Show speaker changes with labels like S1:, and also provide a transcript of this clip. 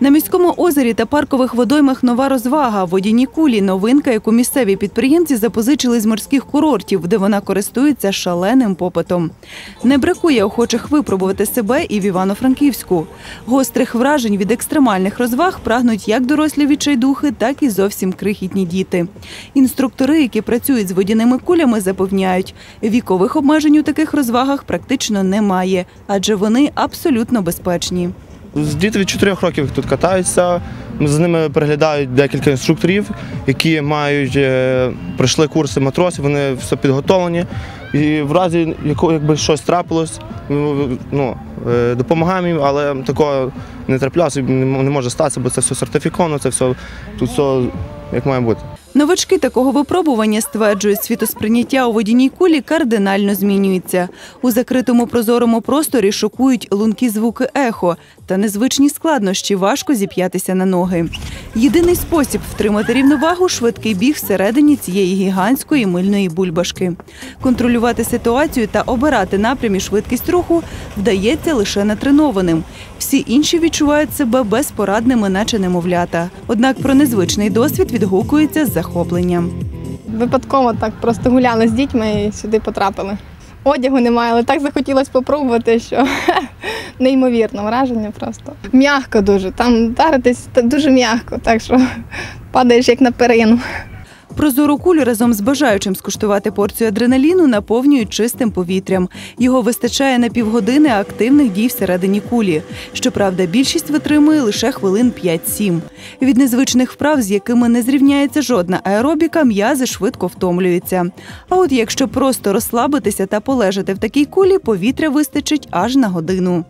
S1: На міському озері та паркових водоймах нова розвага. Водяні кулі новинка, яку місцеві підприємці запозичили з морських курортів, де вона користується шаленим попитом. Не бракує охочих випробувати себе і в Івано-Франківську. Гострих вражень від екстремальних розваг прагнуть як дорослі відчайдухи, так і зовсім крихітні діти. Інструктори, які працюють з водяними кулями, запевняють, вікових обмежень у таких розвагах практично немає, адже вони абсолютно безпечні.
S2: Діти від 4 років тут катаються. За ними переглядають декілька інструкторів, які мають е, пройшли курси матросів, вони все підготовлені. І в разі якби щось трапилось, ну, е, допомагаємо їм, але такого не траплялося, не може статися, бо це все сертифіковано, це все тут все як має бути.
S1: Новачки такого випробування стверджують, світосприйняття у водяній кулі кардинально змінюється. У закритому прозорому просторі шокують лункі звуки ехо та незвичні складнощі важко зіп'ятися на ноги. Єдиний спосіб втримати рівновагу швидкий біг всередині цієї гігантської мильної бульбашки. Контролювати ситуацію та обирати напрям і швидкість руху вдається лише натренованим. Всі інші відчувають себе безпорадними, наче немовлята. Однак про незвичний досвід відгукується з захопленням.
S3: Випадково так просто гуляли з дітьми і сюди потрапили. Одягу немає, але так захотілося спробувати, що неймовірно враження просто. М'ягко дуже, там вдаритись дуже м'ягко, так що падаєш як на перину.
S1: Прозору кулю разом з бажаючим скуштувати порцію адреналіну наповнюють чистим повітрям. Його вистачає на півгодини активних дій всередині кулі. Щоправда, більшість витримує лише хвилин 5-7. Від незвичних вправ, з якими не зрівняється жодна аеробіка, м'язи швидко втомлюються. А от якщо просто розслабитися та полежати в такій кулі, повітря вистачить аж на годину.